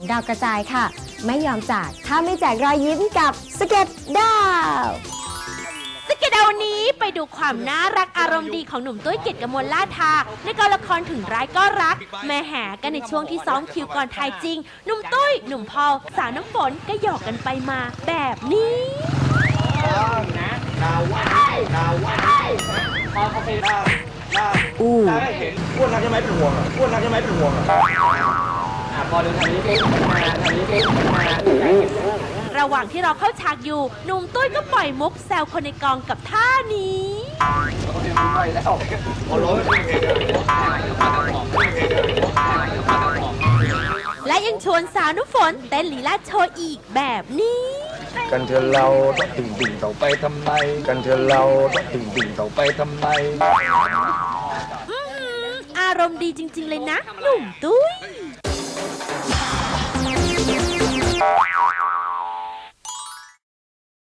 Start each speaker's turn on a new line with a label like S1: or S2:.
S1: ดาวกระจายค่ะ ไม่ยอมจากถ้าไม่แจกรอยยิ้มกับสเก็ตดาว
S2: สเกตดาววันนี้ไปดูความน่ารักอารมณ์ดีของหนุ่มตุ้ยเกียรติกมลล่าทาในกองละครถึงร้ายก็รักแม่แห่กันในช่วงที่ซ้อมคิวก่อนถ่ายจริง หนุ่มตุ้ย หนุ่มพอลสาวน้ำฝนก็หยอกกันไปมาแบบนี้
S3: อู้เห็นอ้วนนักใช่ไหมเป็นห่วงอะอ้วนนักใช่ไหมเป็นห่วงอะ
S4: พอดูทางนี้ปุ๊บมาทางนี้ปุ๊บมา
S2: ระหว่างที่เราเข้าฉากอยู่หนุ่มตุ้ยก็ปล่อยมุกแซวคนในกองกับท่านี้และยังชวนสาวน้ำฝนเต้นลีลาโชว์อีกแบบนี้ กั
S5: นเธอเราต้องติ่งติ่งต่อไปทำไม กันเธอเราต้องติ่งติ่งต่อไปทำไม
S2: อื้อหืออารมณ์ดีจริง ๆ เลยนะหนุ่มตุ้ย